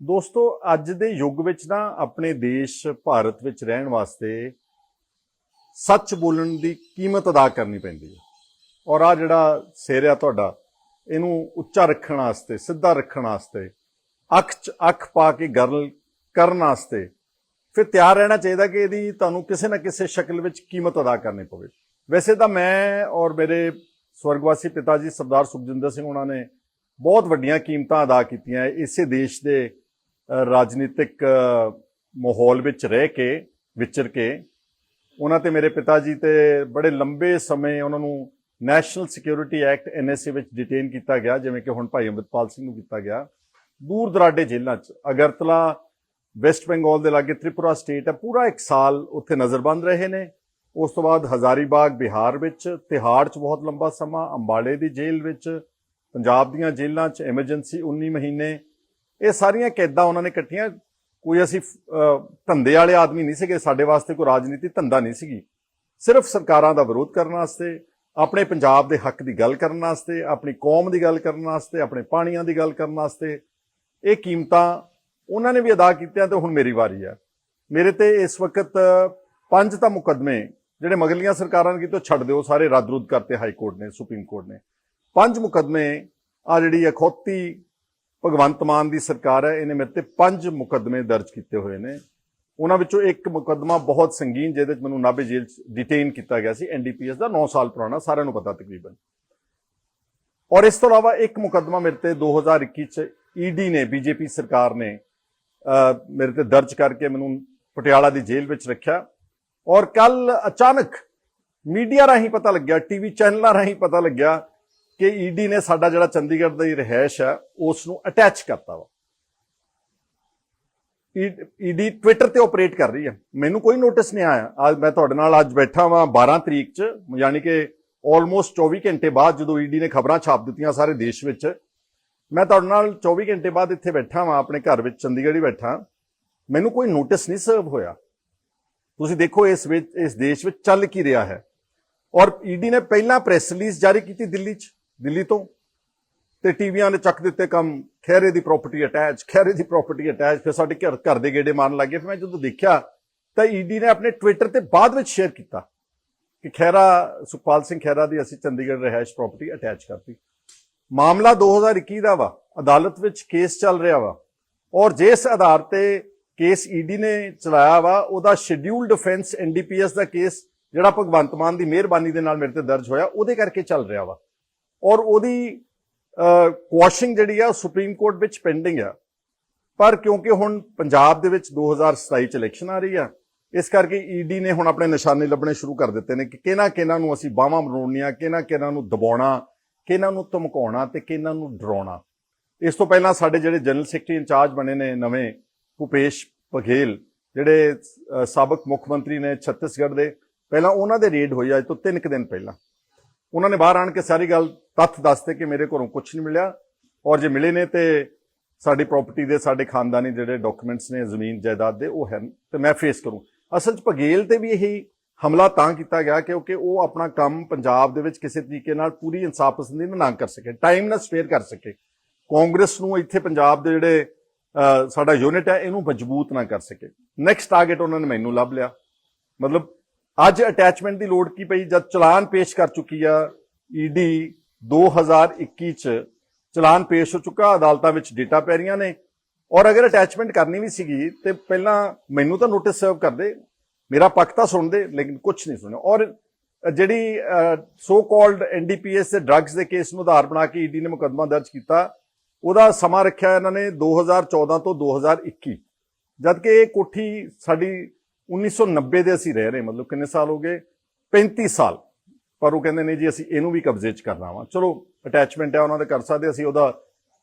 ਦੋਸਤੋ, ਅੱਜ ਦੇ ਯੁੱਗ ਵਿੱਚ ਨਾ ਆਪਣੇ ਦੇਸ਼ ਭਾਰਤ ਵਿੱਚ ਰਹਿਣ ਵਾਸਤੇ ਸੱਚ ਬੋਲਣ ਦੀ ਕੀਮਤ ਅਦਾ ਕਰਨੀ ਪੈਂਦੀ ਹੈ। ਔਰ ਆ ਜਿਹੜਾ ਸਿਰ ਆ ਤੁਹਾਡਾ, ਇਹਨੂੰ ਉੱਚਾ ਰੱਖਣ ਵਾਸਤੇ, ਸਿੱਧਾ ਰੱਖਣ ਵਾਸਤੇ, ਅੱਖ 'ਚ ਅੱਖ ਪਾ ਕੇ ਗੱਲ ਕਰਨ ਵਾਸਤੇ ਫਿਰ ਤਿਆਰ ਰਹਿਣਾ ਚਾਹੀਦਾ ਕਿ ਇਹਦੀ ਤੁਹਾਨੂੰ ਕਿਸੇ ਨਾ ਕਿਸੇ ਸ਼ਕਲ ਵਿੱਚ ਕੀਮਤ ਅਦਾ ਕਰਨੀ ਪਵੇ। ਵੈਸੇ ਤਾਂ ਮੈਂ ਔਰ ਮੇਰੇ ਸਵਰਗਵਾਸੀ ਪਿਤਾ ਜੀ ਸਰਦਾਰ ਸੁਖਜਿੰਦਰ ਸਿੰਘ ਉਹਨਾਂ ਨੇ ਬਹੁਤ ਵੱਡੀਆਂ ਕੀਮਤਾਂ ਅਦਾ ਕੀਤੀਆਂ ਇਸੇ ਦੇਸ਼ ਦੇ ਰਾਜਨੀਤਿਕ ਮਾਹੌਲ ਵਿੱਚ ਰਹਿ ਕੇ, ਵਿਚਰ ਕੇ ਉਹਨਾਂ ਤੇ ਮੇਰੇ ਪਿਤਾ ਜੀ ਤੇ ਬੜੇ ਲੰਬੇ ਸਮੇਂ ਉਹਨਾਂ ਨੂੰ ਨੈਸ਼ਨਲ ਸਿਕਿਉਰਿਟੀ ਐਕਟ ਐਨਐਸਏ ਵਿੱਚ ਡਿਟੇਨ ਕੀਤਾ ਗਿਆ, ਜਿਵੇਂ ਕਿ ਹੁਣ ਭਾਈ ਅੰਮ੍ਰਿਤਪਾਲ ਸਿੰਘ ਨੂੰ ਕੀਤਾ ਗਿਆ। ਦੂਰ ਦਰਾਡੇ ਜੇਲ੍ਹਾਂ 'ਚ, ਅਗਰਤਲਾ ਵੈਸਟ ਬੰਗਾਲ ਦੇ ਲਾਗੇ ਤ੍ਰਿਪੁਰਾ ਸਟੇਟ ਹੈ, ਪੂਰਾ ਇੱਕ ਸਾਲ ਉੱਥੇ ਨਜ਼ਰਬੰਦ ਰਹੇ ਨੇ। ਉਸ ਤੋਂ ਬਾਅਦ ਹਜ਼ਾਰੀਬਾਗ, ਬਿਹਾਰ ਵਿੱਚ, ਤਿਹਾੜ 'ਚ ਬਹੁਤ ਲੰਬਾ ਸਮਾਂ, ਅੰਬਾਲੇ ਦੀ ਜੇਲ੍ਹ ਵਿੱਚ, ਪੰਜਾਬ ਦੀਆਂ ਜੇਲ੍ਹਾਂ 'ਚ ਐਮਰਜੈਂਸੀ 19 ਮਹੀਨੇ ਇਹ ਸਾਰੀਆਂ ਕੈਦਾਂ ਉਹਨਾਂ ਨੇ ਕੱਟੀਆਂ ਕੋਈ ਅਸੀਂ ਧੰਦੇ ਵਾਲੇ ਆਦਮੀ ਨਹੀਂ ਸੀਗੇ, ਸਾਡੇ ਵਾਸਤੇ ਕੋਈ ਰਾਜਨੀਤੀ ਧੰਦਾ ਨਹੀਂ ਸੀਗੀ। ਸਿਰਫ ਸਰਕਾਰਾਂ ਦਾ ਵਿਰੋਧ ਕਰਨ ਵਾਸਤੇ, ਆਪਣੇ ਪੰਜਾਬ ਦੇ ਹੱਕ ਦੀ ਗੱਲ ਕਰਨ ਵਾਸਤੇ, ਆਪਣੀ ਕੌਮ ਦੀ ਗੱਲ ਕਰਨ ਵਾਸਤੇ, ਆਪਣੇ ਪਾਣੀਆਂ ਦੀ ਗੱਲ ਕਰਨ ਵਾਸਤੇ, ਇਹ ਕੀਮਤਾਂ ਉਹਨਾਂ ਨੇ ਵੀ ਅਦਾ ਕੀਤੀਆਂ ਤੇ ਹੁਣ ਮੇਰੀ ਵਾਰੀ ਆ। ਮੇਰੇ ਤੇ ਇਸ ਵਕਤ ਪੰਜ ਤਾਂ ਮੁਕੱਦਮੇ, ਜਿਹੜੇ ਮਗਲੀਆਂ ਸਰਕਾਰਾਂ ਨੇ ਕੀਤੇ ਛੱਡ ਦਿਓ, ਸਾਰੇ ਰੱਦ ਰੁੱਦ ਕਰਤੇ ਹਾਈ ਕੋਰਟ ਨੇ, ਸੁਪਰੀਮ ਕੋਰਟ ਨੇ। ਪੰਜ ਮੁਕੱਦਮੇ ਆ ਜਿਹੜੀ ਅਖੌਤੀ ਭਗਵੰਤ ਮਾਨ ਦੀ ਸਰਕਾਰ ਹੈ, ਇਹਨੇ ਮੇਰੇ ਤੇ ਪੰਜ ਮੁਕੱਦਮੇ ਦਰਜ ਕੀਤੇ ਹੋਏ ਨੇ। ਉਹਨਾਂ ਵਿੱਚੋਂ ਇੱਕ ਮੁਕੱਦਮਾ ਬਹੁਤ ਸੰਗੀਨ, ਜਿਹਦੇ ਵਿੱਚ ਮੈਨੂੰ ਨਾਭੇ ਜੇਲ੍ਹ 'ਚ ਡਿਟੇਨ ਕੀਤਾ ਗਿਆ ਸੀ ਐਨਡੀਪੀਐਸ ਦਾ 9 ਸਾਲ ਪੁਰਾਣਾ, ਸਾਰਿਆਂ ਨੂੰ ਪਤਾ ਤਕਰੀਬਨ। ਔਰ ਇਸ ਤੋਂ ਇਲਾਵਾ ਇੱਕ ਮੁਕੱਦਮਾ ਮੇਰੇ ਤੇ 2021 ਚ ਈਡੀ ਨੇ ਬੀਜੇਪੀ ਸਰਕਾਰ ਨੇ ਮੇਰੇ ਤੇ ਦਰਜ ਕਰਕੇ ਮੈਨੂੰ ਪਟਿਆਲਾ ਦੀ ਜੇਲ੍ਹ ਵਿੱਚ ਰੱਖਿਆ। ਔਰ ਕੱਲ ਅਚਾਨਕ ਮੀਡੀਆ ਰਾਹੀਂ ਪਤਾ ਲੱਗਿਆ ਟੀਵੀ ਚੈਨਲਾਂ ਰਾਹੀਂ ਪਤਾ ਲੱਗਿਆ ਕਿ ਈਡੀ ਨੇ ਸਾਡਾ ਜਿਹੜਾ ਚੰਡੀਗੜ੍ਹ ਦਾ ਹੀ ਰਹਿਸ਼ ਹੈ ਉਸ ਨੂੰ ਅਟੈਚ ਕਰਤਾ ਵਾ। e, ਈਡੀ ਟਵਿੱਟਰ ਤੇ ਆਪਰੇਟ ਕਰ ਰਹੀ ਹੈ। ਮੈਨੂੰ ਕੋਈ ਨੋਟਿਸ ਨਹੀਂ ਆਇਆ। ਅੱਜ ਮੈਂ ਤੁਹਾਡੇ ਨਾਲ ਅੱਜ ਬੈਠਾ ਵਾਂ 12 ਤਰੀਕ 'ਚ, ਯਾਨੀ ਕਿ ਆਲਮੋਸਟ 24 ਘੰਟੇ ਬਾਅਦ ਜਦੋਂ ਈਡੀ ਨੇ ਖਬਰਾਂ ਛਾਪ ਦਿੱਤੀਆਂ ਸਾਰੇ ਦੇਸ਼ ਵਿੱਚ। ਮੈਂ ਤੁਹਾਡੇ ਨਾਲ 24 ਘੰਟੇ ਬਾਅਦ ਇੱਥੇ ਬੈਠਾ ਵਾਂ, ਆਪਣੇ ਘਰ ਵਿੱਚ ਚੰਡੀਗੜ੍ਹ ਹੀ ਬੈਠਾ। ਮੈਨੂੰ ਕੋਈ ਨੋਟਿਸ ਨਹੀਂ ਸਰਵ ਹੋਇਆ। ਤੁਸੀਂ ਦੇਖੋ ਇਸ ਵਿੱਚ, ਇਸ ਦੇਸ਼ ਵਿੱਚ ਚੱਲ ਕੀ ਰਿਹਾ ਹੈ। ਔਰ ਈਡੀ ਨੇ ਪਹਿਲਾਂ ਪ੍ਰੈਸ ਰਿਲੀਜ਼ ਜਾਰੀ ਕੀਤੀ ਦਿੱਲੀ 'ਚ। ਦਿੱਲੀ ਤੋਂ, ਤੇ ਟੀਵੀਆਂ ਨੇ ਚੱਕ ਦਿੱਤੇ ਕੰਮ ਖੈਰੇ ਦੀ ਪ੍ਰਾਪਰਟੀ ਅਟੈਚ ਖੈਰੇ ਦੀ ਪ੍ਰਾਪਰਟੀ ਅਟੈਚ ਫਿਰ ਸਾਡੇ ਘਰ ਘਰ ਦੇ ਗੇੜੇ ਮਾਰਨ ਲੱਗੇ ਫਿਰ ਮੈਂ ਜਦੋਂ ਦੇਖਿਆ, ਤਾਂ ਈਡੀ ਨੇ ਆਪਣੇ ਟਵਿੱਟਰ ਤੇ ਬਾਅਦ ਵਿੱਚ ਸ਼ੇਅਰ ਕੀਤਾ ਕਿ ਖੈਰਾ ਸੁਖਪਾਲ ਸਿੰਘ ਖੈਰਾ ਦੀ ਅਸੀਂ ਚੰਡੀਗੜ੍ਹ ਰਹਿائش ਪ੍ਰਾਪਰਟੀ ਅਟੈਚ ਕਰਤੀ। ਮਾਮਲਾ 2021 ਦਾ ਵਾ, ਅਦਾਲਤ ਵਿੱਚ ਕੇਸ ਚੱਲ ਰਿਹਾ ਵਾ। ਔਰ ਜਿਸ ਆਧਾਰ ਤੇ ਕੇਸ ਈਡੀ ਨੇ ਚਲਾਇਆ ਵਾ, ਉਹਦਾ ਸ਼ੈਡਿਊਲ ਡਿਫੈਂਸ ਐਨਡੀਪੀਐਸ ਦਾ ਕੇਸ ਜਿਹੜਾ ਭਗਵੰਤ ਮਾਨ ਦੀ ਮਿਹਰਬਾਨੀ ਦੇ ਨਾਲ ਮੇਰੇ ਤੇ ਦਰਜ ਹੋਇਆ, ਉਹਦੇ ਕਰਕੇ ਚੱਲ ਰਿਹਾ ਵਾ। ਔਰ ਉਹਦੀ ਕੁਐਸ਼ਿੰਗ ਜਿਹੜੀ ਆ ਸੁਪਰੀਮ ਕੋਰਟ ਵਿੱਚ ਪੈਂਡਿੰਗ ਆ। ਪਰ ਕਿਉਂਕਿ ਹੁਣ ਪੰਜਾਬ ਦੇ ਵਿੱਚ 2027 ਚ ਇਲੈਕਸ਼ਨ ਆ ਰਹੀ ਆ, ਇਸ ਕਰਕੇ ਈਡੀ ਨੇ ਹੁਣ ਆਪਣੇ ਨਿਸ਼ਾਨੇ ਲੱਭਣੇ ਸ਼ੁਰੂ ਕਰ ਦਿੱਤੇ ਨੇ ਕਿ ਕਿਹਨਾਂ ਕਿਹਨਾਂ ਨੂੰ ਅਸੀਂ ਬਾਹਾਂ ਮਰੋੜਨੀਆਂ, ਕਿਹਨਾਂ ਕਿਹਨਾਂ ਨੂੰ ਦਬਾਉਣਾ, ਕਿਹਨਾਂ ਨੂੰ ਧਮਕਾਉਣਾ ਤੇ ਕਿਹਨਾਂ ਨੂੰ ਡਰਾਉਣਾ। ਇਸ ਤੋਂ ਪਹਿਲਾਂ ਸਾਡੇ ਜਿਹੜੇ ਜਨਰਲ ਸੈਕਟਰੀ ਇੰਚਾਰਜ ਬਣੇ ਨੇ ਨਵੇਂ, ਭੁਪੇਸ਼ ਬਘੇਲ, ਜਿਹੜੇ ਸਾਬਕ ਮੁੱਖ ਮੰਤਰੀ ਨੇ ਛੱਤੀਸਗੜ੍ਹ ਦੇ, ਪਹਿਲਾਂ ਉਹਨਾਂ ਦੇ ਰੇਡ ਹੋਈ ਅੱਜ ਤੋਂ 3 ਦਿਨ ਪਹਿਲਾਂ। ਉਹਨਾਂ ਨੇ ਬਾਹਰ ਆਣ ਕੇ ਸਾਰੀ ਗੱਲ ਤੱਥ ਦੱਸਤੇ ਕਿ ਮੇਰੇ ਘਰੋਂ ਕੁਝ ਨਹੀਂ ਮਿਲਿਆ। ਔਰ ਜੇ ਮਿਲੇ ਨੇ ਤੇ ਸਾਡੀ ਪ੍ਰਾਪਰਟੀ ਦੇ, ਸਾਡੇ ਖਾਨਦਾਨੀ ਜਿਹੜੇ ਡਾਕੂਮੈਂਟਸ ਨੇ, ਜ਼ਮੀਨ, ਜਾਇਦਾਦ ਦੇ, ਉਹ ਹਨ ਤੇ ਮੈਂ ਫੇਸ ਕਰੂੰ। ਅਸਲ 'ਚ ਭਗੇਲ ਤੇ ਵੀ ਇਹੀ ਹਮਲਾ ਤਾਂ ਕੀਤਾ ਗਿਆ ਕਿਉਂਕਿ ਉਹ ਆਪਣਾ ਕੰਮ ਪੰਜਾਬ ਦੇ ਵਿੱਚ ਕਿਸੇ ਤਰੀਕੇ ਨਾਲ ਪੂਰੀ ਇਨਸਾਫ ਪਸੰਦੀ ਨਾਲ ਨਾ ਕਰ ਸਕੇ ਟਾਈਮ ਨਾਲ ਸਪੇਅਰ ਕਰ ਸਕੇ। ਕਾਂਗਰਸ ਨੂੰ ਇੱਥੇ ਪੰਜਾਬ ਦੇ ਜਿਹੜੇ ਸਾਡਾ ਯੂਨਿਟ ਹੈ, ਇਹਨੂੰ ਮਜ਼ਬੂਤ ਨਾ ਕਰ ਸਕੇ। ਨੈਕਸਟ ਟਾਰਗੇਟ ਉਹਨਾਂ ਨੇ ਮੈਨੂੰ ਲੱਭ ਲਿਆ। ਮਤਲਬ ਅੱਜ ਅਟੈਚਮੈਂਟ ਦੀ ਲੋੜ ਕੀ ਪਈ? ਜਦ ਚਲਾਨ ਪੇਸ਼ ਕਰ ਚੁੱਕੀ ਆ ਈਡੀ 2021 ਚ, ਚਲਾਨ ਪੇਸ਼ ਹੋ ਚੁੱਕਾ, ਅਦਾਲਤਾਂ ਵਿੱਚ ਡੇਟਾ ਪੈ ਰਹੀਆਂ ਨੇ। ਔਰ ਅਗਰ ਅਟੈਚਮੈਂਟ ਕਰਨੀ ਵੀ ਸੀਗੀ, ਤੇ ਪਹਿਲਾਂ ਮੈਨੂੰ ਤਾਂ ਨੋਟਿਸ ਸਰਵ ਕਰਦੇ, ਮੇਰਾ ਪੱਖ ਤਾਂ ਸੁਣਦੇ, ਲੇਕਿਨ ਕੁਝ ਨਹੀਂ ਸੁਣਿਆ। ਔਰ ਜਿਹੜੀ ਸੋ ਕਾਲਡ ਐਨਡੀਪੀਐਸ ਦੇ ਡਰੱਗਸ ਦੇ ਕੇਸ ਨੂੰ ਆਧਾਰ ਬਣਾ ਕੇ ਈਡੀ ਨੇ ਮੁਕੱਦਮਾ ਦਰਜ ਕੀਤਾ, ਉਹਦਾ ਸਮਾਂ ਰੱਖਿਆ ਇਹਨਾਂ ਨੇ 2014 ਤੋਂ 2021 ਜਦ ਕਿ ਇਹ ਕੋਠੀ ਸਾਡੀ 1990 ਦੇ ਅਸੀਂ ਰਹਿ ਰਹੇ ਮਤਲਬ ਕਿੰਨੇ ਸਾਲ ਹੋ ਗਏ? 35 ਸਾਲ। ਪਰ ਉਹ ਕਹਿੰਦੇ ਨੇ ਜੀ, ਅਸੀਂ ਇਹਨੂੰ ਵੀ ਕਬਜ਼ੇ 'ਚ ਕਰਨਾ ਵਾ। ਚਲੋ ਅਟੈਚਮੈਂਟ ਹੈ ਉਹਨਾਂ ਦੇ ਕਰ ਸਕਦੇ ਅਸੀਂ ਉਹਦਾ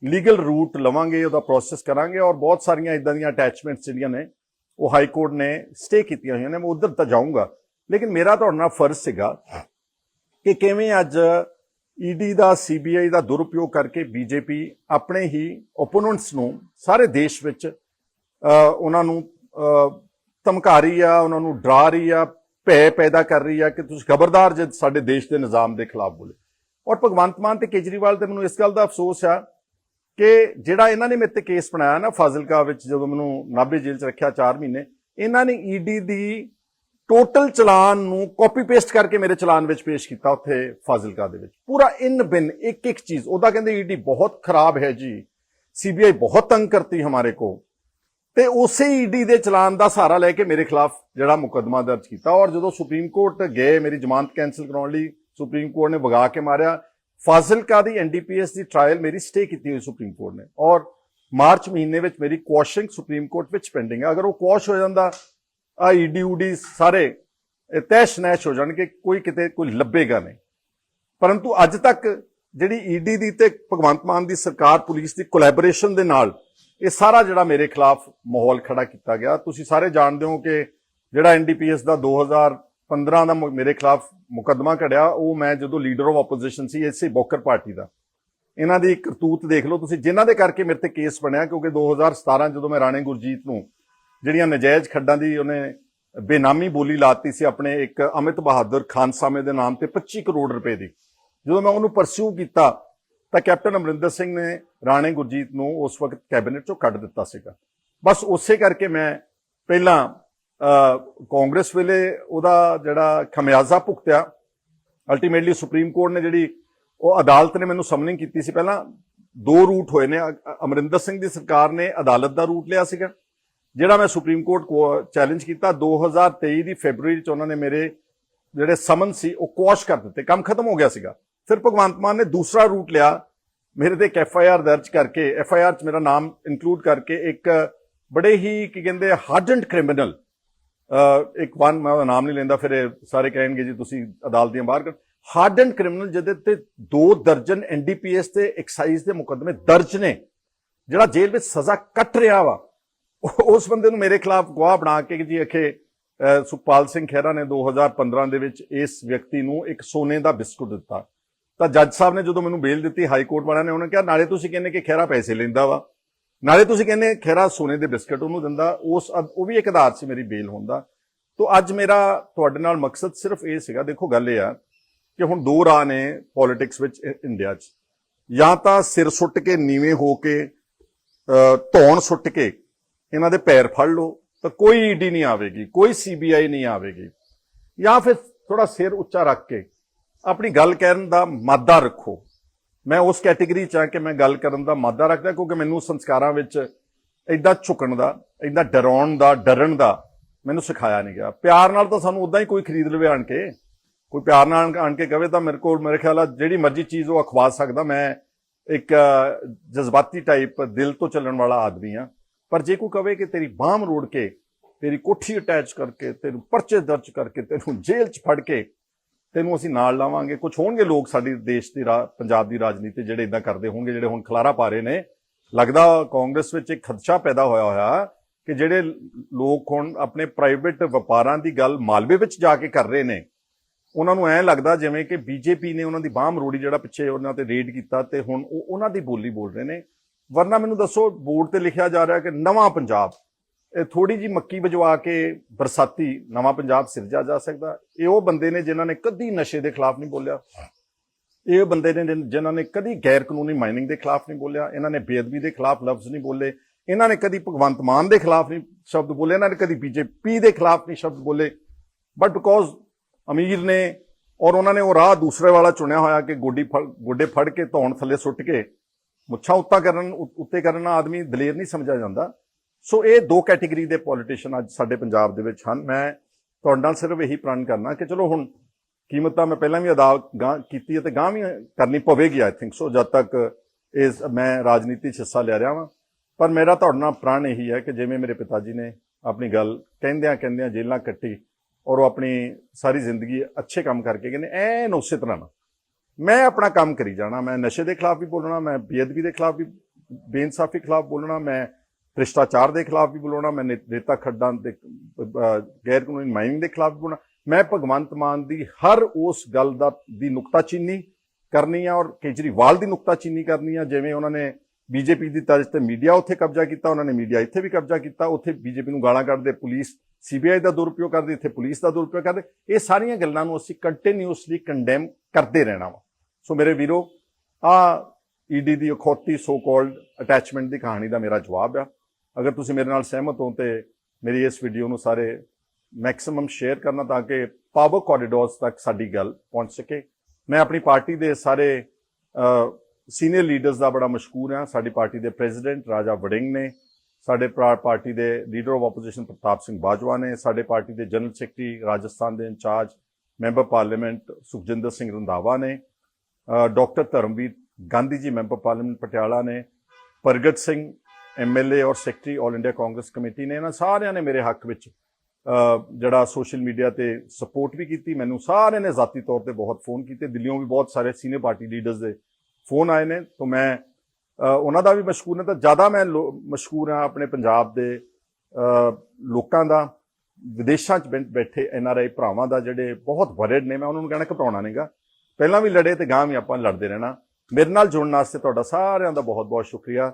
ਲੀਗਲ ਰੂਟ ਲਵਾਂਗੇ, ਉਹਦਾ ਪ੍ਰੋਸੈਸ ਕਰਾਂਗੇ ਔਰ ਬਹੁਤ ਸਾਰੀਆਂ ਇਦਾਂ ਦੀਆਂ ਅਟੈਚਮੈਂਟਸ ਜਿਹੜੀਆਂ ਨੇ, ਉਹ ਹਾਈ ਕੋਰਟ ਨੇ ਸਟੇ ਕੀਤੀਆਂ ਹੋਈਆਂ ਨੇ। ਮੈਂ ਉਧਰ ਤਾਂ ਜਾਊਂਗਾ। ਲੇਕਿਨ ਮੇਰਾ ਤੁਹਾਡੇ ਨਾਲ ਫਰਜ਼ ਸੀਗਾ ਕਿ ਕਿਵੇਂ ਅੱਜ ਈਡੀ ਦਾ ਸੀਬੀਆਈ ਦਾ ਦੁਰਉਪਯੋਗ ਕਰਕੇ ਬੀਜੇਪੀ ਆਪਣੇ ਹੀ ਓਪੋਨੈਂਟਸ ਨੂੰ, ਸਾਰੇ ਦੇਸ਼ ਵਿੱਚ ਉਹਨਾਂ ਨੂੰ ਧਮਕਾ ਰਹੀ ਆ, ਉਹਨਾਂ ਨੂੰ ਡਰਾ ਰਹੀ ਆ, ਭੈ ਪੈਦਾ ਕਰ ਰਹੀ ਆ ਕਿ ਤੁਸੀਂ ਖਬਰਦਾਰ ਜੇ ਸਾਡੇ ਦੇਸ਼ ਦੇ ਨਿਜ਼ਾਮ ਦੇ ਖਿਲਾਫ ਬੋਲੇ। ਔਰ ਭਗਵੰਤ ਮਾਨ ਤੇ ਕੇਜਰੀਵਾਲ ਤੇ ਮੈਨੂੰ ਇਸ ਗੱਲ ਦਾ ਅਫਸੋਸ ਆ ਕਿ ਜਿਹੜਾ ਇਹਨਾਂ ਨੇ ਮੇਰੇ ਤੇ ਕੇਸ ਬਣਾਇਆ ਨਾ ਫਾਜ਼ਿਲਕਾ ਵਿੱਚ ਜਦੋਂ ਮੈਨੂੰ ਨਾਭੇ ਜੇਲ੍ਹ 'ਚ ਰੱਖਿਆ 4 ਮਹੀਨੇ, ਇਹਨਾਂ ਨੇ ਈਡੀ ਦੀ ਟੋਟਲ ਚਲਾਨ ਨੂੰ ਕਾਪੀ ਪੇਸਟ ਕਰਕੇ ਮੇਰੇ ਚਲਾਨ ਵਿੱਚ ਪੇਸ਼ ਕੀਤਾ ਉੱਥੇ ਫਾਜ਼ਿਲਕਾ ਦੇ ਵਿੱਚ। ਪੂਰਾ ਇਨ ਬਿਨ ਇੱਕ ਇੱਕ ਚੀਜ਼। ਉਹਦਾ ਕਹਿੰਦੇ ਈਡੀ ਬਹੁਤ ਖਰਾਬ ਹੈ ਜੀ। ਸੀਬੀਆਈ ਬਹੁਤ ਤੰਗ ਕਰਤੀ ਹਮਾਰੇ ਕੋ। ਤੇ ਉਸੇ ਈਡੀ ਦੇ ਚਲਾਨ ਦਾ ਸਹਾਰਾ ਲੈ ਕੇ ਮੇਰੇ ਖਿਲਾਫ ਜਿਹੜਾ ਮੁਕੱਦਮਾ ਦਰਜ ਕੀਤਾ। ਔਰ ਜਦੋਂ ਸੁਪਰੀਮ ਕੋਰਟ ਗਏ, ਮੇਰੀ ਜ਼ਮਾਨਤ ਕੈਨਸਲ ਕਰਾਉਣ ਲਈ ਸੁਪਰੀਮ ਕੋਰਟ ਨੇ ਵਗਾ ਕੇ ਮਾਰਿਆ। ਫਾਜ਼ਿਲਕਾ ਦੀ ਐਨਡੀਪੀਐਸ ਦੀ ਟ੍ਰਾਇਲ ਮੇਰੀ ਸਟੇ ਕੀਤੀ ਹੋਈ ਸੁਪਰੀਮ ਕੋਰਟ ਨੇ। ਔਰ ਮਾਰਚ ਮਹੀਨੇ ਵਿੱਚ ਮੇਰੀ ਕੁਐਸ਼ਨਿੰਗ ਸੁਪਰੀਮ ਕੋਰਟ ਵਿੱਚ ਪੈਂਡਿੰਗ ਹੈ ਅਗਰ ਉਹ ਕੁਐਸ਼ ਹੋ ਜਾਂਦਾ, ਆ ਈਡੀ ਊਡੀ ਸਾਰੇ ਇਹ ਤੈਸ਼ ਨੈਸ਼ ਹੋ ਜਾਣਗੇ, ਕੋਈ ਕਿਤੇ ਕੋਈ ਲੱਭੇਗਾ ਨਹੀਂ। ਪਰੰਤੂ ਅੱਜ ਤੱਕ ਜਿਹੜੀ ਈਡੀ ਦੀ ਤੇ ਭਗਵੰਤ ਮਾਨ ਦੀ ਸਰਕਾਰ ਪੁਲਿਸ ਦੀ ਕੋਲੈਬੋਰੇਸ਼ਨ ਦੇ ਨਾਲ ਇਹ ਸਾਰਾ ਜਿਹੜਾ ਮੇਰੇ ਖਿਲਾਫ ਮਾਹੌਲ ਖੜਾ ਕੀਤਾ ਗਿਆ। ਤੁਸੀਂ ਸਾਰੇ ਜਾਣਦੇ ਹੋ ਕਿ ਜਿਹੜਾ ਐਨਡੀਪੀਐਸ ਦਾ 2015 ਦਾ ਮੇਰੇ ਖਿਲਾਫ ਮੁਕੱਦਮਾ ਘੜਿਆ, ਉਹ ਮੈਂ ਜਦੋਂ ਲੀਡਰ ਆਫ ਆਪੋਜੀਸ਼ਨ ਸੀ, ਇਸੇ ਬੋਕਰ ਪਾਰਟੀ ਦਾ। ਇਹਨਾਂ ਦੀ ਕਰਤੂਤ ਦੇਖ ਲਓ ਤੁਸੀਂ, ਜਿਨ੍ਹਾਂ ਦੇ ਕਰਕੇ ਮੇਰੇ ਤੇ ਕੇਸ ਬਣਿਆ, ਕਿਉਂਕਿ 2017 ਜਦੋਂ ਮੈਂ ਰਾਣੇ ਗੁਰਜੀਤ ਨੂੰ ਜਿਹੜੀਆਂ ਨਜਾਇਜ਼ ਖੱਡਾਂ ਦੀ ਉਹਨੇ ਬੇਨਾਮੀ ਬੋਲੀ ਲਾਤੀ ਸੀ ਆਪਣੇ ਇੱਕ ਅਮਿਤ ਬਹਾਦਰ ਖਾਨਸਾਮੇ ਦੇ ਨਾਮ ਤੇ 25 ਕਰੋੜ ਰੁਪਏ ਦੀ। ਜਦੋਂ ਮੈਂ ਉਹਨੂੰ ਪਰਸਿਊ ਕੀਤਾ ਤਾਂ ਕੈਪਟਨ ਅਮਰਿੰਦਰ ਸਿੰਘ ਨੇ ਰਾਣੇ ਗੁਰਜੀਤ ਨੂੰ ਉਸ ਵਕਤ ਕੈਬਨਿਟ ਚੋਂ ਕੱਢ ਦਿੱਤਾ ਸੀਗਾ। ਬਸ ਉਸੇ ਕਰਕੇ ਮੈਂ ਪਹਿਲਾਂ ਕਾਂਗਰਸ ਵੇਲੇ ਉਹਦਾ ਜਿਹੜਾ ਖਮਿਆਜ਼ਾ ਭੁਗਤਿਆ। ਅਲਟੀਮੇਟਲੀ ਸੁਪਰੀਮ ਕੋਰਟ ਨੇ ਜਿਹੜੀ ਉਹ ਅਦਾਲਤ ਨੇ ਮੈਨੂੰ ਸਮਨਿੰਗ ਕੀਤੀ ਸੀ। ਪਹਿਲਾਂ ਦੋ ਰੂਟ ਹੋਏ ਨੇ। ਅਮਰਿੰਦਰ ਸਿੰਘ ਦੀ ਸਰਕਾਰ ਨੇ ਅਦਾਲਤ ਦਾ ਰੂਟ ਲਿਆ ਸੀਗਾ, ਜਿਹੜਾ ਮੈਂ ਸੁਪਰੀਮ ਕੋਰਟ ਕੋ ਚੈਲੰਜ ਕੀਤਾ। 2023 ਦੀ ਫੈਬਰੂਅਰੀ ਚ ਉਹਨਾਂ ਨੇ ਮੇਰੇ ਜਿਹੜੇ ਸਮਨ ਸੀ, ਉਹ ਕੁਆਸ਼ ਕਰ ਦਿੱਤੇ। ਕੰਮ ਖਤਮ ਹੋ ਗਿਆ ਸੀਗਾ। ਫਿਰ ਭਗਵੰਤ ਮਾਨ ਨੇ ਦੂਸਰਾ ਰੂਟ ਲਿਆ। ਮੇਰੇ ਤੇ ਇੱਕ ਐਫ ਆਈ ਆਰ ਦਰਜ ਕਰਕੇ, ਐਫ ਆਈ ਆਰ ਚ ਮੇਰਾ ਨਾਮ ਇਨਕਲੂਡ ਕਰਕੇ ਇੱਕ ਬੜੇ ਹੀ ਕੀ ਕਹਿੰਦੇ ਹਾਰਡੈਂਡ ਕ੍ਰਿਮੀਨਲ ਇੱਕ ਵਨ, ਮੈਂ ਨਾਮ ਨਹੀਂ ਲੈਂਦਾ, ਫਿਰ ਇਹ ਸਾਰੇ ਕਹਿਣਗੇ ਜੀ ਤੁਸੀਂ ਅਦਾਲਤ ਦੀਆਂ ਬਾਹਰ ਕਰ ਹਾਰਡੈਂਡ ਕ੍ਰਿਮੀਨਲ ਜਿਹਦੇ ਤੇ ਦੋ ਦਰਜਨ ਐਨਡੀਪੀਐਸ ਤੇ ਐਕਸਾਈਜ਼ ਦੇ ਮੁਕੱਦਮੇ ਦਰਜ ਨੇ, ਜਿਹੜਾ ਜੇਲ੍ਹ ਵਿੱਚ ਸਜ਼ਾ ਕੱਟ ਰਿਹਾ ਵਾ। ਉਹ- ਉਸ ਬੰਦੇ ਨੂੰ ਮੇਰੇ ਖਿਲਾਫ ਗਵਾਹ ਬਣਾ ਕੇ ਜੀ ਅਖੇ ਸੁਖਪਾਲ ਸਿੰਘ ਖਹਿਰਾ ਨੇ 2015 ਦੇ ਵਿੱਚ ਇਸ ਵਿਅਕਤੀ ਨੂੰ ਇੱਕ ਸੋਨੇ ਦਾ ਬਿਸਕੁਟ ਦਿੱਤਾ। ਤਾਂ ਜੱਜ ਸਾਹਿਬ ਨੇ ਜਦੋਂ ਮੈਨੂੰ ਬੇਲ ਦਿੱਤੀ, ਹਾਈ ਕੋਰਟ ਵਾਲਿਆਂ ਨੇ ਉਹਨਾਂ ਕਿਹਾ, ਨਾਲੇ ਤੁਸੀਂ ਕਹਿੰਦੇ ਕਿ ਖਹਿਰਾ ਪੈਸੇ ਲੈਂਦਾ ਵਾ। ਨਾਲੇ ਤੁਸੀਂ ਕਹਿੰਦੇ ਖਹਿਰਾ ਸੋਨੇ ਦੇ ਬਿਸਕਟ ਉਹਨੂੰ ਦਿੰਦਾ। ਉਸ ਅਦ- ਉਹ ਵੀ ਇੱਕ ਆਧਾਰ ਸੀ ਮੇਰੀ ਬੇਲ ਹੁੰਦਾ ਤੋਂ ਅੱਜ ਮੇਰਾ ਤੁਹਾਡੇ ਨਾਲ ਮਕਸਦ ਸਿਰਫ ਇਹ ਸੀਗਾ, ਦੇਖੋ ਗੱਲ ਇਹ ਆ ਕਿ ਹੁਣ ਦੋ ਰਾਹ ਨੇ ਪੋਲਿਟਿਕਸ ਵਿੱਚ ਇੰਡੀਆ 'ਚ। ਜਾਂ ਤਾਂ ਸਿਰ ਸੁੱਟ ਕੇ, ਨੀਵੇਂ ਹੋ ਕੇ ਧੌਣ ਸੁੱਟ ਕੇ ਇਹਨਾਂ ਦੇ ਪੈਰ ਫੜ ਲਓ, ਤਾਂ ਕੋਈ ਈਡੀ ਨਹੀਂ ਆਵੇਗੀ, ਕੋਈ ਸੀਬੀਆਈ ਨਹੀਂ ਆਵੇਗੀ। ਜਾਂ ਫਿਰ ਥੋੜਾ ਸਿਰ ਉੱਚਾ ਰੱਖ ਕੇ ਆਪਣੀ ਗੱਲ ਕਰਨ ਦਾ ਮਾਦਾ ਰੱਖੋ। ਮੈਂ ਉਸ ਕੈਟਾਗਰੀ ਚ ਆ ਕਿ ਮੈਂ ਗੱਲ ਕਰਨ ਦਾ ਮਾਦਾ ਰੱਖਦਾ, ਕਿਉਂਕਿ ਮੈਨੂੰ ਸੰਸਕਾਰਾਂ ਵਿੱਚ ਐਡਾ ਝੁਕਣ ਦਾ ਐਡਾ ਡਰਾਉਣ ਦਾ, ਡਰਨ ਦਾ ਮੈਨੂੰ ਸਿਖਾਇਆ ਨਹੀਂ ਗਿਆ। ਪਿਆਰ ਨਾਲ ਤਾਂ ਸਾਨੂੰ ਉਦਾਂ ਹੀ ਕੋਈ ਖਰੀਦ ਲਵੇ ਆਣ ਕੇ। ਕੋਈ ਪਿਆਰ ਨਾਲ ਆਣ ਕੇ ਕਵੇ ਤਾਂ ਮੇਰੇ ਕੋਲ ਮੇਰੇ ਖਿਆਲ ਆ ਜਿਹੜੀ ਮਰਜ਼ੀ ਚੀਜ਼ ਉਹ ਅਖਵਾ ਸਕਦਾ। ਮੈਂ ਇੱਕ ਜਜ਼ਬਾਤੀ ਟਾਈਪ ਦਿਲ ਤੋਂ ਚੱਲਣ ਵਾਲਾ ਆਦਮੀ ਆ। ਪਰ ਜੇ ਕੋਈ ਕਵੇ ਕਿ ਤੇਰੀ ਬਾਹ ਮਰੋੜ ਕੇ, ਤੇਰੀ ਕੋਠੀ ਅਟੈਚ ਕਰਕੇ, ਤੈਨੂੰ ਪਰਚੇ ਦਰਜ ਕਰਕੇ, ਤੈਨੂੰ ਜੇਲ੍ਹ 'ਚ ਫੜ ਕੇ ਤੈਨੂੰ ਅਸੀਂ ਨਾਲ ਲਾਵਾਂਗੇ। ਕੁਝ ਹੋਣਗੇ ਲੋਕ ਸਾਡੀ ਦੇਸ਼ ਦੀ ਰਾ- ਪੰਜਾਬ ਦੀ ਰਾਜਨੀਤੀ ਜਿਹੜੇ ਇਦਾਂ ਕਰਦੇ ਹੋਣਗੇ, ਜਿਹੜੇ ਹੁਣ ਖਲਾਰਾ ਪਾ ਰਹੇ ਨੇ। ਲੱਗਦਾ ਕਾਂਗਰਸ ਵਿੱਚ ਇੱਕ ਖਦਸ਼ਾ ਪੈਦਾ ਹੋਇਆ ਹੋਇਆ ਕਿ ਜਿਹੜੇ ਲੋਕ ਹੁਣ ਆਪਣੇ ਪ੍ਰਾਈਵੇਟ ਵਪਾਰਾਂ ਦੀ ਗੱਲ ਮਾਲਵੇ ਵਿੱਚ ਜਾ ਕੇ ਕਰ ਰਹੇ ਨੇ। ਉਹਨਾਂ ਨੂੰ ਐਂ ਲੱਗਦਾ ਜਿਵੇਂ ਕਿ ਬੀਜੇਪੀ ਨੇ ਉਹਨਾਂ ਦੀ ਬਾਹ ਮਰੋੜੀ ਜਿਹੜਾ ਪਿੱਛੇ ਉਹਨਾਂ ਤੇ ਰੇਡ ਕੀਤਾ ਤੇ ਹੁਣ ਉਹ ਉਹਨਾਂ ਦੀ ਬੋਲੀ ਬੋਲ ਰਹੇ ਨੇ। ਵਰਨਾ ਮੈਨੂੰ ਦੱਸੋ, ਬੋਰਡ ਤੇ ਲਿਖਿਆ ਜਾ ਰਿਹਾ ਕਿ ਨਵਾਂ ਪੰਜਾਬ ਥੋੜੀ ਜੀ ਮੱਕੀ ਵਜਵਾ ਕੇ ਬਰਸਾਤੀ ਨਵਾਂ ਪੰਜਾਬ ਸਿਰਜਿਆ ਜਾ ਸਕਦਾ। ਇਹ ਉਹ ਬੰਦੇ ਨੇ ਜਿਨ੍ਹਾਂ ਨੇ ਕਦੀ ਨਸ਼ੇ ਦੇ ਖਿਲਾਫ ਨਹੀਂ ਬੋਲਿਆ। ਇਹ ਬੰਦੇ ਨੇ ਜਿਨ- ਜਿਨ੍ਹਾਂ ਨੇ ਕਦੀ ਗੈਰ ਕਾਨੂੰਨੀ ਮਾਈਨਿੰਗ ਦੇ ਖਿਲਾਫ ਨਹੀਂ ਬੋਲਿਆ। ਇਹਨਾਂ ਨੇ ਬੇਅਦਬੀ ਦੇ ਖਿਲਾਫ ਲਫ਼ਜ਼ ਨਹੀਂ ਬੋਲੇ। ਇਹਨਾਂ ਨੇ ਕਦੀ ਭਗਵੰਤ ਮਾਨ ਦੇ ਖਿਲਾਫ ਨਹੀਂ ਸ਼ਬਦ ਬੋਲੇ। ਇਹਨਾਂ ਨੇ ਕਦੀ ਬੀਜੇਪੀ ਦੇ ਖਿਲਾਫ ਨਹੀਂ ਸ਼ਬਦ ਬੋਲੇ। ਬਟ ਬਿਕੋਜ਼ ਅਮੀਰ ਨੇ ਔਰ ਉਹਨਾਂ ਨੇ ਉਹ ਰਾਹ ਦੂਸਰੇ ਵਾਲਾ ਚੁਣਿਆ ਹੋਇਆ ਕਿ ਗੋਡੀ ਫੜ, ਗੋਡੇ ਫੜ ਕੇ ਧੌਣ ਥੱਲੇ ਸੁੱਟ ਕੇ ਮੁੱਛਾਂ ਉੱਤਾ ਕਰਨ ਉੱਤੇ ਕਰਨ ਨਾਲ ਆਦਮੀ ਦਲੇਰ ਨਹੀਂ ਸਮਝਿਆ ਜਾਂਦਾ। ਸੋ ਇਹ ਦੋ ਕੈਟਾਗਰੀ ਦੇ ਪੋਲੀਟੀਸ਼ੀਅਨ ਅੱਜ ਸਾਡੇ ਪੰਜਾਬ ਦੇ ਵਿੱਚ ਹਨ। ਮੈਂ ਤੁਹਾਡੇ ਨਾਲ ਸਿਰਫ ਇਹੀ ਪ੍ਰਣ ਕਰਨਾ ਕਿ ਚਲੋ ਹੁਣ ਕੀਮਤ ਤਾਂ ਮੈਂ ਪਹਿਲਾਂ ਵੀ ਅਦਾ ਗਾਂ ਕੀਤੀ ਅਤੇ ਤੇ ਗਾਂ ਵੀ ਕਰਨੀ ਪਵੇਗੀ ਆਈ ਥਿੰਕ ਸੋ ਜਦ ਤੱਕ ਇਸ ਮੈਂ ਰਾਜਨੀਤੀ 'ਚ ਹਿੱਸਾ ਲੈ ਰਿਹਾ ਵਾਂ। ਪਰ ਮੇਰਾ ਤੁਹਾਡੇ ਨਾਲ ਪ੍ਰਣ ਇਹੀ ਹੈ ਕਿ ਜਿਵੇਂ ਮੇਰੇ ਪਿਤਾ ਜੀ ਨੇ ਆਪਣੀ ਗੱਲ ਕਹਿੰਦਿਆਂ ਕਹਿੰਦਿਆਂ ਜੇਲਾਂ ਕੱਟੀ ਔਰ ਉਹ ਆਪਣੀ ਸਾਰੀ ਜ਼ਿੰਦਗੀ ਅੱਛੇ ਕੰਮ ਕਰਕੇ ਕਹਿੰਦੇ ਨੇ ਐਨ ਉਸੇ ਤਰ੍ਹਾਂ ਨਾ। ਮੈਂ ਆਪਣਾ ਕੰਮ ਕਰੀ ਜਾਣਾ, ਮੈਂ ਨਸ਼ੇ ਦੇ ਖਿਲਾਫ ਵੀ ਬੋਲਣਾ, ਮੈਂ ਬੇਅਦਬੀ ਦੇ ਖਿਲਾਫ ਵੀ, ਬੇਇਨਸਾਫੀ ਖਿਲਾਫ ਬੋਲਣਾ, ਮੈਂ ਭ੍ਰਿਸ਼ਟਾਚਾਰ ਦੇ ਖਿਲਾਫ ਵੀ ਬੋਲਣਾ ਮੈਂ ਨੇਤਾ ਖੱਡਾਂ ਦੇ ਗੈਰ ਕਾਨੂੰਨੀ ਮਾਈਨਿੰਗ ਦੇ ਖਿਲਾਫ ਵੀ ਬੋਲਣਾ ਮੈਂ ਭਗਵੰਤ ਮਾਨ ਦੀ ਹਰ ਉਸ ਗੱਲ ਦਾ ਦੀ ਨੁਕਤਾਚੀਨੀ ਕਰਨੀ ਆ ਔਰ ਕੇਜਰੀਵਾਲ ਦੀ ਨੁਕਤਾਚੀਨੀ ਕਰਨੀ ਆ। ਜਿਵੇਂ ਉਹਨਾਂ ਨੇ ਬੀਜੇਪੀ ਦੀ ਤਰਜ਼ ਤੇ ਮੀਡੀਆ ਉੱਥੇ ਕਬਜ਼ਾ ਕੀਤਾ, ਉਹਨਾਂ ਨੇ ਮੀਡੀਆ ਇੱਥੇ ਵੀ ਕਬਜ਼ਾ ਕੀਤਾ। ਉੱਥੇ ਬੀਜੇਪੀ ਨੂੰ ਗਾਲਾਂ ਕੱਢਦੇ, ਪੁਲਿਸ, ਸੀਬੀਆਈ ਦਾ ਦੁਰਉਪਯੋਗ ਕਰਦੇ, ਇੱਥੇ ਪੁਲਿਸ ਦਾ ਦੁਰਉਪਯੋਗ ਕਰਦੇ। ਇਹ ਸਾਰੀਆਂ ਗੱਲਾਂ ਨੂੰ ਅਸੀਂ ਕੰਟੀਨਿਊਸਲੀ ਕੰਡੈਮ ਕਰਦੇ ਰਹਿਣਾ ਵਾ। ਸੋ ਮੇਰੇ ਵੀਰੋ, ਆ ਈਡੀ ਦੀ ਅਖੌਤੀ ਸੋ ਕਾਲਡ ਅਟੈਚਮੈਂਟ ਦੀ ਕਹਾਣੀ ਦਾ ਮੇਰਾ ਜਵਾਬ ਆ। ਅਗਰ ਤੁਸੀਂ ਮੇਰੇ ਨਾਲ ਸਹਿਮਤ ਹੋ ਤੇ ਮੇਰੀ ਇਸ ਵੀਡੀਓ ਨੂੰ ਸਾਰੇ ਮੈਕਸਿਮਮ ਸ਼ੇਅਰ ਕਰਨਾ ਤਾਂ ਕਿ ਪਾਵਰ ਕੋਰੀਡੋਰਸ ਤੱਕ ਸਾਡੀ ਗੱਲ ਪਹੁੰਚ ਸਕੇ। ਮੈਂ ਆਪਣੀ ਪਾਰਟੀ ਦੇ ਸਾਰੇ ਸੀਨੀਅਰ ਲੀਡਰਸ ਦਾ ਬੜਾ ਮਸ਼ਕੂਰ ਹਾਂ। ਸਾਡੀ ਪਾਰਟੀ ਦੇ ਪ੍ਰੈਜ਼ੀਡੈਂਟ ਰਾਜਾ ਵੜਿੰਗ ਨੇ, ਸਾਡੇ ਪ੍ਰਾ- ਪਾਰਟੀ ਦੇ leader of opposition Partap Singh Bajwa ਨੇ, ਸਾਡੇ ਪਾਰਟੀ ਦੇ ਜਨਰਲ ਸੈਕਟਰੀ ਰਾਜਸਥਾਨ ਦੇ incharge member parliament Sukhjinder Singh Randhawa ਨੇ doctor Dharamvir Gandhi ji member parliament Patiala ਨੇ, ਪ੍ਰਗਟ ਸਿੰਘ ਐਮਐਲਏ ਔਰ secretary all India Congress committee ਨੇ ਇਹਨਾਂ ਸਾਰਿਆਂ ਨੇ ਮੇਰੇ ਹੱਕ ਵਿੱਚ ਜਿਹੜਾ ਸੋਸ਼ਲ ਮੀਡੀਆ ਤੇ ਸਪੋਰਟ ਵੀ ਕੀਤੀ, ਮੈਨੂੰ ਸਾਰਿਆਂ ਨੇ ਜ਼ਾਤੀ ਤੌਰ ਤੇ ਬਹੁਤ ਫੋਨ ਕੀਤੇ, ਦਿੱਲੀੋਂ ਵੀ ਬਹੁਤ ਸਾਰੇ ਸੀਨੀਅਰ ਪਾਰਟੀ ਲੀਡਰਸ ਦੇ ਫੋਨ ਆਏ ਨੇ, ਤਾਂ ਮੈਂ ਉਹਨਾਂ ਦਾ ਵੀ ਮਸ਼ਕੂਰ ਹਾਂ ਤਾਂ ਜ਼ਿਆਦਾ ਮੈਂ ਲੋ- ਮਸ਼ਕੂਰ ਹਾਂ ਆਪਣੇ ਪੰਜਾਬ ਦੇ ਲੋਕਾਂ ਦਾ, ਵਿਦੇਸ਼ਾਂ 'ਚ ਬੈ- ਬੈਠੇ ਐਨਆਰਆਈ ਭਰਾਵਾਂ ਦਾ, ਜਿਹੜੇ ਬਹੁਤ ਵਰਡ ਨੇ, ਮੈਂ ਉਹਨਾਂ ਨੂੰ ਕਹਿਣਾ ਘਬਰਾਉਣਾ ਨਹੀਂਗਾ ਪਹਿਲਾਂ ਵੀ ਲੜੇ ਤੇ ਗਾਂ ਵੀ ਆਪਾਂ ਲੜਦੇ ਰਹਿਣਾ। ਮੇਰੇ ਨਾਲ ਜੁੜਨ ਵਾਸਤੇ ਤੁਹਾਡਾ ਸਾਰਿਆਂ ਦਾ ਬਹੁਤ ਬਹੁਤ ਸ਼ੁਕਰੀਆ।